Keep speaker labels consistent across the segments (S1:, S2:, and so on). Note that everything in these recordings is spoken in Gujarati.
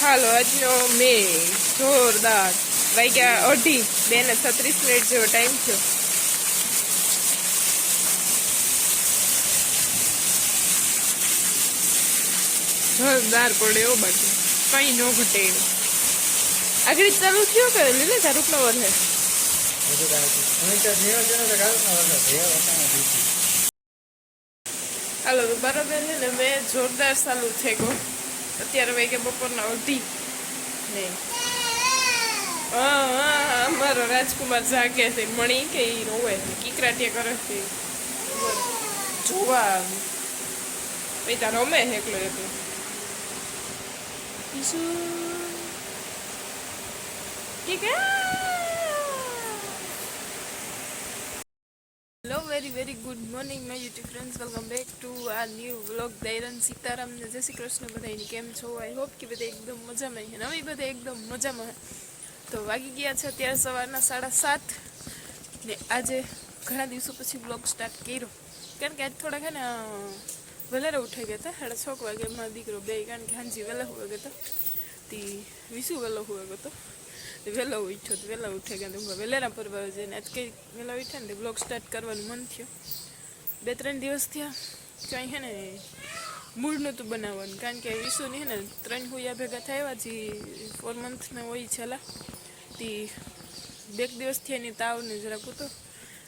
S1: હાલો, આજનો મે જોરદાર. વાગ્યા અઢી, બે ને છત્રીસ મિનિટ જેવો ટાઈમ થયો. જોરદાર પડે એવો બાકી. કઈ ન ઘટે એવું આગળ ચાલુ થયો ને તારું ફ્લાવર હે હાલો બરાબર છે ને મેં જોરદાર ચાલુ થઈ ગયો. અત્યારે વાગ્યા બપોરના અઢી ને. અમારો રાજકુમાર જાગે છે મણી કે ઈ રોવે છે કીકરાટિયા કરે છે. જોવા પૈતા રમે છે એકલો એકલો ઈશુ. કીકા. Very good morning my YouTube friends welcome back to આ ન્યૂ વ્લોગ દૈરન સીતારામ ને જય શ્રી કૃષ્ણ બધાની કેમ છો? આઈ હોપ કે બધા એકદમ મજામાં છે નવી બધા એકદમ મજામાં તો વાગી ગયા છે અત્યારે સવારના સાડા સાત. ને આજે ઘણા દિવસો પછી વ્લોગ સ્ટાર્ટ કર્યો. કારણ કે આજ થોડાક હે ને વહેલા ઉઠાઈ ગયા હતા. સાડા છ વાગે મારો દીકરો બે કારણ કે હાંજી વહેલા હોવા ગયા હતા તે, વિસુ વહેલો હોવા ગયો હતો વહેલો ઉઠ્યો તો વહેલા ઉઠે ગયા વહેલા પરવા જઈને આજ કંઈ વહેલા ઉઠ્યા ને બ્લોગ સ્ટાર્ટ કરવાનું મન થયું. બે ત્રણ દિવસ થયા કાંઈ હે ને મૂળ નહોતું બનાવવાનું. કારણ કે વિશુની હે ને ત્રણ હુયા ભેગા થયા જે ફોર મંથના હોય છેલ્લા, તે બે દિવસથી એની તાવને જરાક હતો.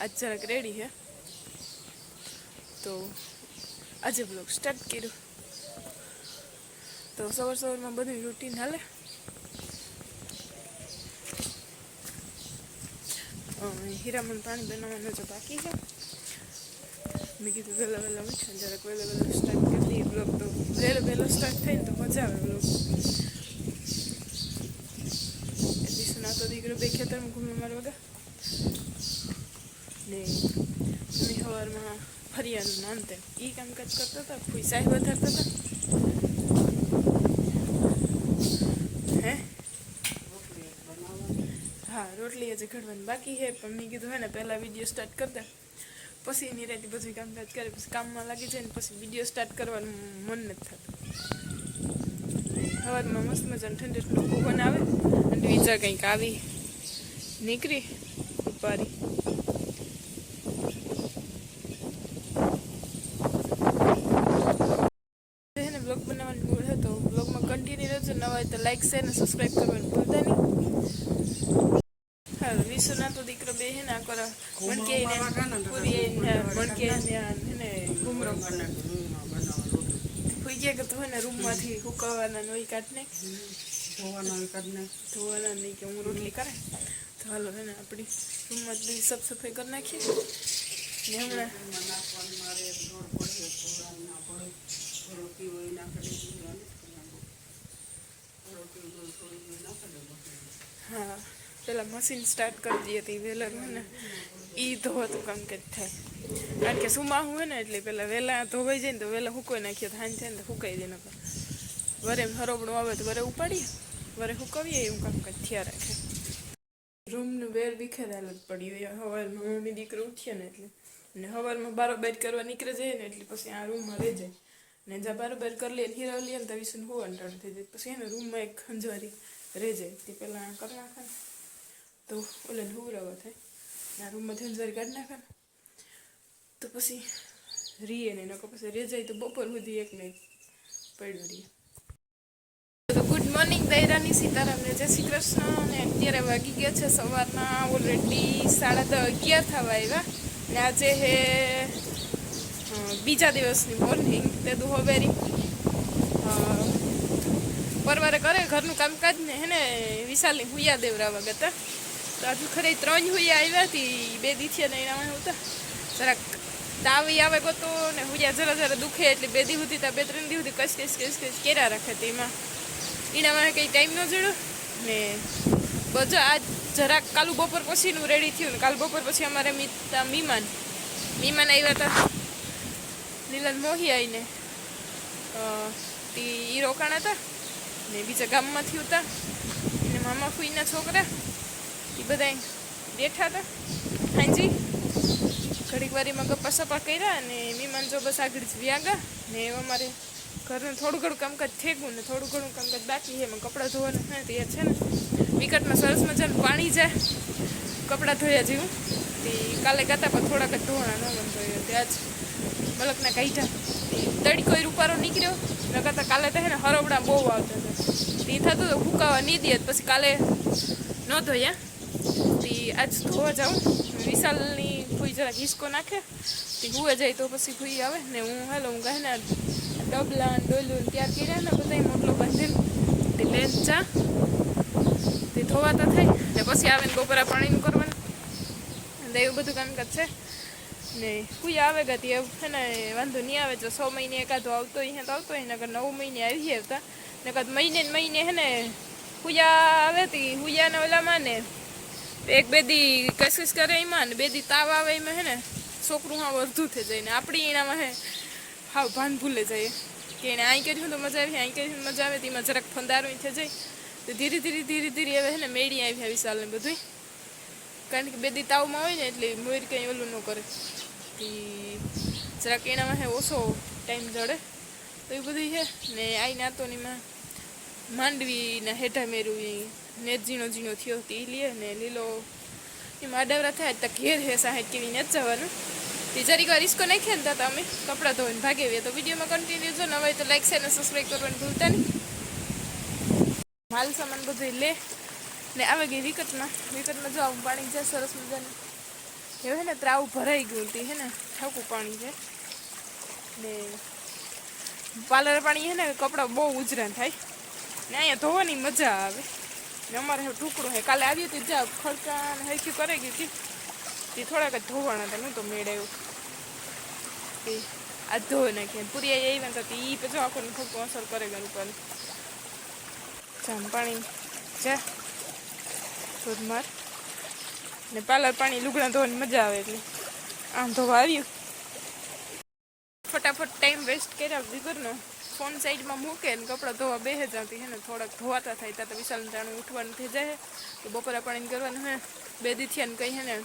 S1: આજ જરાક રેડી હે. તો આજે બ્લોગ સ્ટાર્ટ કર્યું. તો સવાર સવારમાં બધું રૂટીન હાલે. હીરામણ પાણી બનાવવાનું જો બાકી છે. મેં કીધું વહેલા વહેલા ઉઠ્યો જરાક વહેલા વહેલા સ્ટાર્ટ કરી દઈએ બ્લોગ તો. વહેલો વહેલો સ્ટાર્ટ થાય ને તો મજા આવે બ્લોગ દિશુના તો દીકરો બે ખેતરમાં ઘૂમે મારવા વગર. ને અમે સવારમાં ફરિયાનું નામ તેમ એ કામકાજ કરતા હતા સાહેબ વધારતા હતા હે હા રોટલી હજી ઘડવાની બાકી છે. પણ મેં કીધું હે ને, પહેલાં વીડિયો સ્ટાર્ટ કરતા પછી એની રાતે બધું કામકાજ કરે, પછી કામમાં લાગી જાય ને, પછી વીડિયો સ્ટાર્ટ કરવાનું મન નથી થતું. સવારમાં મસ્ત મજાનું ઠંડે ઠંડો પવન અને બીજા કંઈક આવી નીકળી ઉપારી છે બ્લોગ બનાવવાની મૂડ હતો. બ્લોગમાં કન્ટિન્યુ રહેજો, નવા તો લાઈક શેર અને સબસ્ક્રાઈબ કરવાનું ભૂલતા નહીં. તો દીકરો બે હે ના કરો મણકે ને પૂરી ને મણકે ને ને ઘુમરો હોઈ ગયા કે તો ને રૂમમાંથી હુકવવાના નોઈ કાઢ નાખ ધોવાના નહીં કે હું રોટલી કરે તો હાલો હે ને આપણી રૂમમાં બધી સાફ સફાઈ કરી નાખીએ ને હમણાં હા પેલા મશીન સ્ટાર્ટ કરી દઈએ હતી વહેલા હોય ને એ ધોવાતું કામ કે થાય. કારણ કે સુમાં હોય ને, એટલે પેલા વહેલા ધોવાઈ જાય ને તો વહેલા હુકવી નાખીએ હાંજ થાય ને તો હુકાઈ દે નકર. વરે હરોબણું આવે તો વરે ઉપાડીએ, વરે હુકવીએ, એવું કામકાજ થયા રાખે. રૂમનું વેર વિખેરાયેલ જ પડ્યું હોય સવારમાં મમ્મી દીકરો ઉઠીએ ને એટલે. ને સવારમાં બારોબાર કરવા નીકળે જાય ને એટલે પછી આ રૂમમાં રહી જાય. ને જ્યાં બારોબાર કરી લે હીરા લઈએ ને તો વિસુને હોવાનું થઈ જાય. પછી એને રૂમમાં એક ખંજવારી રહી જાય. તે પહેલાં કરી નાખે તો ઓલે હુવરાવા થાય. ને રૂમમાં ખંજવારી કાઢી નાખે ને તો પછી રીએ ને નકો પછી રેજાય જાય તો બપોર સુધી એક ને પડ્યો રીએ તો ગુડ મોર્નિંગ દૈરાની સીતારામને. જય શ્રી કૃષ્ણ. અને અત્યારે વાગી ગયા છે સવારના ઓલરેડી સાડા દસ અગિયાર થવા આવ્યા. ને આજે હે બીજા દિવસની મોર્નિંગ તે દુહોબેરી પરવારે કરે ઘરનું કામકાજ ને હે ને, વિશાલની હુયા દેવરાવા ગતા તો આજુ ખરે ત્રણ હુયા આવ્યા હતી બે દીથી ને એના હતા જરાક તાવી આવે ગોતો ને હુયા જરા જરા દુખે એટલે બે દી સુધી બે ત્રણ દી સુધી કચ કચ કચ કચ કેરા રાખે તેમાં એનામાં કંઈ ટાઈમ ન જડ્યો ને બધો આજ જરાક કાલુ બપોર પછીનું રેડી થયું ને કાલ બપોર પછી અમારે મિતા મીમાન મીમાન આવ્યા હતા લીલન મોહી આવીને તે એ રોકાણ હતા ને બીજા ગામમાંથી હતા ને મામા ફૂઈના છોકરા એ બધા બેઠા હતા. હાંજી, ઘડીક વારીમાં ગપ્પા સપ્પા કર્યા અને મીમાન જો બસ આગળ જ વ્યાગા ને અમારે ઘરનું થોડું ઘણું કામકાજ થેગું ને થોડું ઘણું કામકાજ બાકી છે. એમાં કપડાં ધોવાના હા તો છે ને. વિકટમાં સરસ મજાનું પાણી જાય કપડાં ધોયા જેવું. તે કાલે ગાતા પણ થોડાક જ ધોવાના ન મન ધોયો ત્યાં જ મલકના કાઢ્યા. તે તડકો રૂપારો નીકળ્યો. ન કરતાં કાલે તો ને હરવડા બહુ આવતા હતા. તે થતું તો ફૂકાવા નહીં દે, પછી કાલે ન ધોયા. તે આજ ધોવા જાઉં. વિશાલની ફૂઈ જરાક હિસકો નાખે. તે હુએ જાય તો પછી ફૂઈ આવે. ને હું હાલો, હું કહે ને ડબલા ડોલું ને ત્યાર કર્યા ને બધા મોટલો બાંધીને તે લેન ચા તે ધોવાતા થાય. ને પછી આવે ને બપોરા પાણીનું કરવાનું. ને એવું બધું કામકાજ છે. ને કોઈ આવે ગતી એવું. છે ને, વાંધો નહીં આવે. જો છ મહિને એકાદો આવતો હોય તો આવતો હોય, નકર નવ મહિને આવી આવતા નકર મહિને ને મહિને હે ને હુયા આવે તી હુયાને ઓલામાં ને એક બે દી કશિશ કરે એમાં ને બે તાવ આવે એમાં હે ને, છોકરું હા અડધું થઈ જાય ને આપણી એનામાં હે, હાવ ભાન ભૂલે જાય. કે એને અહીં કર્યું તો મજા આવી અહીં કર્યું મજા આવે, તેમાં જરાક ફંદારું થઈ જાય. તો ધીરે ધીરે ધીરે ધીરે હવે હે ને મેળી આવી વિશાલ ને બધું કારણ કે બે દી તાવમાં હોય ને એટલે મોર કંઈ ઓલું ન કરે. કે જરાક એનામાં હે ઓછો ટાઈમ જડે. તો એ બધું છે ને આઈ નાતોનીમાં માંડવી ને હેઠા મેરવી ને ઝીણો ઝીણો થયો તે ઈ લે ને લીલો. એમાં આડાવરા થાય તો ઘેર હે સાહેબ કેવી ને જવાનું. તે જરીક વાર રિસ્કો નાખીએ ને તો અમે કપડાં ધોઈને ભાગીએ તો વિડીયોમાં કન્ટિન્યુ જો ને હવે તો લાઈક છે ને સબસ્ક્રાઈબ કરવાનું ભૂલતા નહીં. માલ સામાન બધું લે. ને આવે ગઈ વિકટમાં. વિકટમાં જો આવું પાણી છે સરસ મજાનું. એવું હે ને, ત્રાવું ભરાઈ ગયું તે હે ને, ઠાકું પાણી છે. ને પાર્લર પાણી હે ને, કપડાં બહુ ઉજરા થાય. ને અહીંયા ધોવાની મજા આવે. ને અમારે ટુકડો હે, કાલે આવી હતી જા, ખડકા ને હરખ્યું કરે ગઈ હતી. તે થોડાક જ ધોવાના હતા હું તો મેળાયું. તે આ ધો નાખીએ પૂરી આવી ને તો એ પછી આખો ખોટું અસર કરે ગયું ઉપર. જામ પાણી, જા. ધોધમાર ને પાર્લર પાણી, લુગડા ધોવાની મજા આવે એટલે. આમ ધોવા આવ્યું. ફટાફટ ટાઈમ વેસ્ટ કર્યા વગરનો. ફોન સાઈડમાં મૂકે ને કપડાં ધોવા બેસે જતી હે ને, થોડાક ધોવાતા થાય ત્યાં તો વિશાલ જાણું ઉઠવાનું થઈ જાય તો બપોરા પાણી કરવાનું હે. બે દી થયા ને કંઈ હે ને,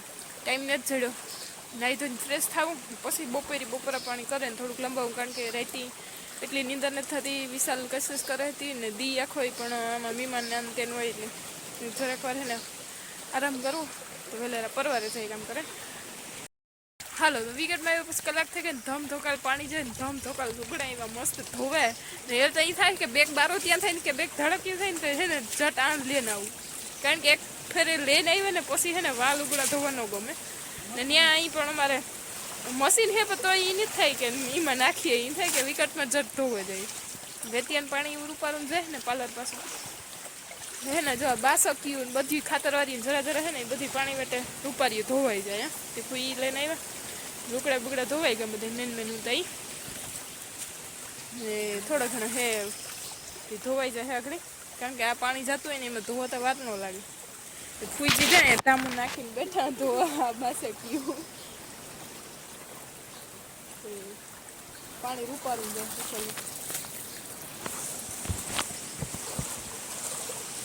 S1: ટાઈમ નથી જડ્યો. નાહી ધોઈને ફ્રેશ થાવું, પછી બપોરે બપોરા પાણી કરે ને થોડુંક લંબાવું, કારણ કે રહેતી એટલી નીંદર નથી થતી. વિશાલ કશિશ કરે હતી ને દી આખો પણ આમાં મહેમાન ને આમ તેનું હોય એટલે જરાક વાર હે ને આરામ કરવું તો વહેલા પરવારે જઈ કામ કરે. હાલો, તો વિકેટમાં આવ્યો પછી કલાક થઈ ગઈ ને ધમ ધોકાલ પાણી જાય ને ધમ ધોકાલ લુગડા એવા મસ્ત ધોવે. ને એ તો એ થાય કે બેગ બારો ત્યાં થાય ને કે બેગ ધડક્યું થાય ને તો છે ને જટ આણ લઈને આવું. કારણ કે એક ફેરે લઈને આવ્યો ને પછી છે ને વા લુગડા ધોવા ન ગમે. ને ત્યાં અહીં પણ અમારે મશીન હે તો એ નહીં થાય કે એમાં નાખીએ. એ થાય કે વિકટમાં જટ ધોવે જાય. વેતિયાન પાણી રૂપારું જાય ને પાર્લર પાછું. હે ને જો બાસક્યું બધી ખાતરવાળી જરા જરા હે ને એ બધી પાણી માટે રૂપારીઓ ધોવાઈ જાય. તે ફૂઈ લઈને આવ્યા. લુકડા બુકડા ધોવાઈ ગયા બધા મેન મેન ઉતાઈ. ને થોડા ઘણા હે તે ધોવાઈ જાય આગળ. કારણ કે આ પાણી જતું હોય ને એમાં ધોવાતા વાત ન લાગે. ફૂજી જાય જાય તામું નાખીને બેઠા ધોવા પાસે પીવું. પાણી રૂપારું જાય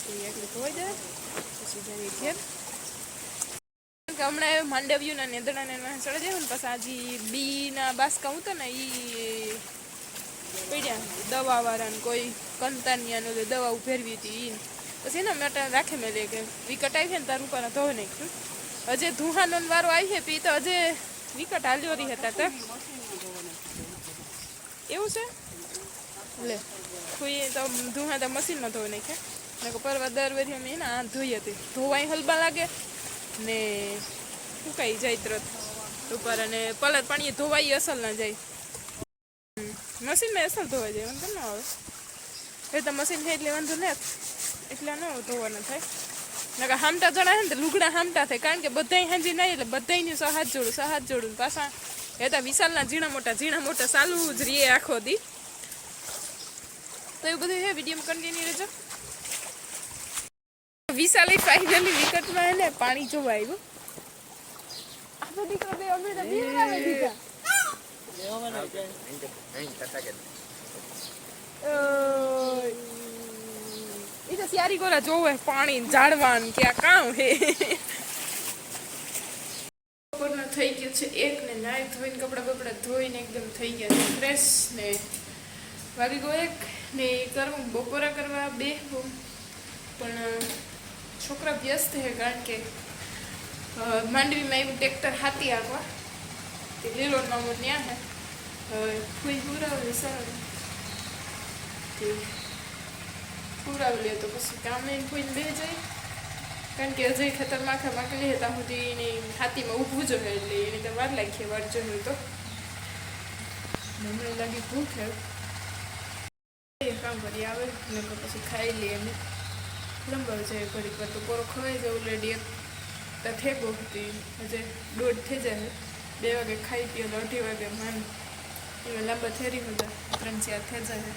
S1: એ એટલે ધોઈ જાય, પછી જઈએ ઘેર. કે હમણાં એ માંડવ્યુંના નેદડા ને ચડે જાય ને, પછી આજે બી ના બાસકા ઉતા ને એ પડ્યા દવા વાળા ને કોઈ કંતાનિયા નો દવા ઉભેરવી હતી એ પછી એના માટે રાખે મેં કે, વિકટ આવી છે ને, તારું ઉપર ધોઈ નાખ્યું. હજે ધુહાનો વારો આવી છે, પી તો હજે વિકટ હાલ્યો રહી હતા તો. એવું છે? લે કોઈ તો ધુહા તો મશીનમાં ધોઈ નાખ્યા. કે પરવા દર વરી અમે એના હાથ ધોઈ હતી. ધોવાય હલબા લાગે. ને સુકાઈ જાય તરત ઉપર અને પલટ પાણી ધોવાઈ અસલ ના જાય. મશીનમાં અસલ ધોવાઈ જાય, વાંધો ન આવે. એ તો મશીન છે એટલે વાંધો ને એટલે ન ધોવાના થાય. નકા હામટા જણા છે ને લુગડા હામટા થાય, કારણ કે બધાય હાંજી નહીં એટલે બધાયની સહાજ જોડું સહાજ જોડું પાછા એ તો વિશાલના ઝીણા મોટા ઝીણા મોટા ચાલુ જ રીએ આખો દી. તો એવું બધું છે વીડિયો કન્ટિન્યુ રહેજો. વિશાલે ફાઇનલી વિકટમાં એને પાણી જોવા આવ્યું. આપણો દીકરો બે અમે તો બીવડાવી દીધા. ઈ તો સિયારી ગોરા જોવે પાણી ઝાડવાનું કે આ કામ હે. બપોરનો થઈ ગયું છે એક ને નાઈ ધોઈને કપડાં બપડા ધોઈને એકદમ થઈ ગયા છે ફ્રેશ ને વાગી ગયો એક ને એ કરવું બપોરા કરવા બે પણ છોકરા વ્યસ્ત છે કારણ કે માંડવીમાં એવું ટ્રેક્ટર હાથી આગવા. તે લીલો નામો ત્યાં હે. ફૂઈ પુરાવે સારું પુરાવી લે તો પછી કામે ફૂલ બે જાય. કારણ કે અજય ખેતર માખા માખી લે ત્યાં સુધી એની હાથીમાં ઊભું જ હોય એટલે એની તો વાર લાગી, વાર જોયું તો. મને લાગી ભૂખ હે કામ કરી આવે ને પછી ખાઈ લે એમ. લંબાવ જાય ઘડીક વાર તો પોરો ખવાઈ જાય ઓલરેડી એક થેગો હતી, હજે દોઢ થઈ જાય બે વાગે ખાઈ પીએ તો અઢી વાગે માન એમાં લાંબા થેરી બધા ત્રણ, ચાર થઈ જાય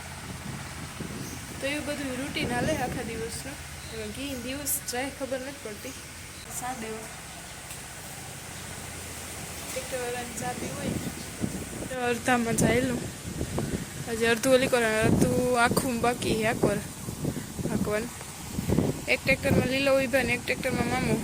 S1: તો એવું બધું રૂટીન હાલે આખા દિવસનું? એમાં ઘી દિવસ જાય ખબર નથી પડતી. સા દેવા ટ્રેક્ટરવાળાની ચાબી હોય, તો અડધામાં જાયેલું. હજી અડધું ઓલી કરે, અડધું આખું બાકી હે કર આકવાનું એક ટ્રેક્ટરમાં લીલો ઊભા ને એક ટ્રેક્ટરમાં મામો.